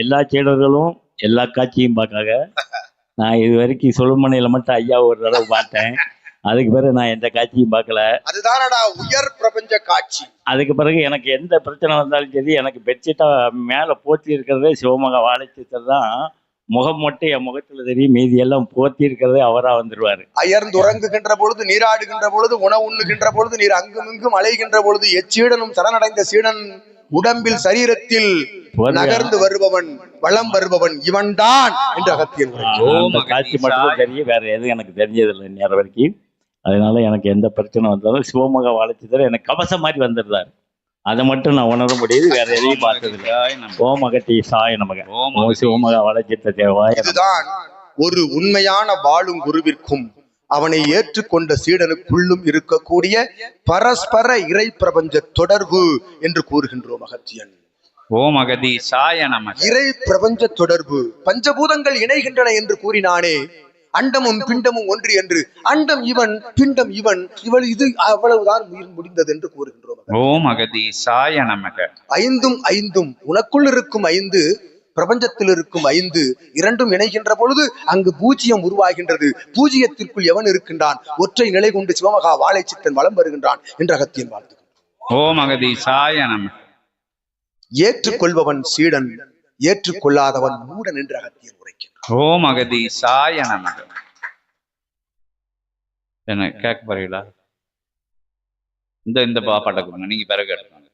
எல்லா சீடர்களும் எல்லா காட்சியும் பார்க்காங்க நான் இது வரைக்கும் சுழுமனையில மட்டும் ஐயா ஒரு தடவை பார்த்தேன். அதுக்கு பிறகு நான் எந்த காட்சியும் பார்க்கல. அதுதானடா உயர் பிரபஞ்ச காட்சி. அதுக்கு பிறகு எனக்கு எந்த பிரச்சனை வந்தாலும் சரி எனக்கு பெட்ஷீட்டா மேலே போத்தி இருக்கிறதே சிவமகா வாழைச்சித்தர் தான். முகம் மட்டும் என் முகத்துல தெரியும் மீதி எல்லாம் போத்தி இருக்கிறதே அவரா வந்துருவாரு. அயர்ந்து உறங்குகின்ற பொழுது நீராடுகின்ற பொழுது உணவு உண்ணுகின்ற பொழுது நீர் அங்கும் இங்கும் அலைகின்ற பொழுது எச்சீடனும் சரணடைந்த சீடன் உடம்பில் சரீரத்தில் நகர்ந்து வருபவன் வளம் வருபவன் இவன்தான் என்று அகத்தியன் காட்சி மட்டும் தான் தெரியும். வேற எதுவும் எனக்கு தெரிஞ்சதில்லை நேரம் வரைக்கும். அதனால எனக்கு எந்த பிரச்சனை வந்தாலும் சிவமகா வாழைச்சித்தர் எனக்கு கவசம் மாதிரி வந்துடுறாரு. அதை மட்டும் நான் உணர முடியுது. வேற எதையும் பார்த்ததில்லை. ஓம் அகட்டி சாய நமக. ஓம் சிவமகா வாழைச்சித்த தேவாய. இதுதான் ஒரு உண்மையான வாழும் குருவிற்கும் அவனை ஏற்றுக்கொண்ட சீடனுக்குள்ளும் இருக்கக்கூடிய பரஸ்பர இறை பிரபஞ்ச தொடர்பு என்று கூறுகின்றோம் அகத்தியன். ஓம் அகதீசாய நமக இறை பிரபஞ்ச தொடர்பு பஞ்சபூதங்கள் இணைகின்றன என்று கூறினானே அண்டமும் பிண்டமும் ஒன்று என்று. அண்டம் இவன் பிண்டம் இவன் இவள் இது அவ்வளவுதான் உயிர் முடிந்தது என்று கூறுகின்றோம் ஓம் அகதீசாய நமக. ஐந்தும் ஐந்தும் உனக்குள் இருக்கும் ஐந்து பிரபஞ்சத்தில் இருக்கும் ஐந்து இரண்டும் இணைகின்ற பொழுது அங்கு பூஜ்ஜியம் உருவாகின்றது. பூஜ்ஜியத்திற்குள் எவன் இருக்கின்றான்? ஒற்றை நிலை கொண்டு சிவமகா வாழைச்சித்தன் வலம் வருகின்றான் என்று அகத்தியன் வாழ்த்து ஓம் அகதீசாய நமக ஏற்றுக்கொள்பவன் சீடன் ஏற்றுக்கொள்ளாதவன் மூடன் என்று அகத்தியன் உரைக்கின்றான் ஓம் அகதீசாய நமக என்ன கேட்க போறீங்களா? இந்த இந்த பா- பாட்டை கொடுங்க நீங்க பிறகு எடுத்துக்கோங்க.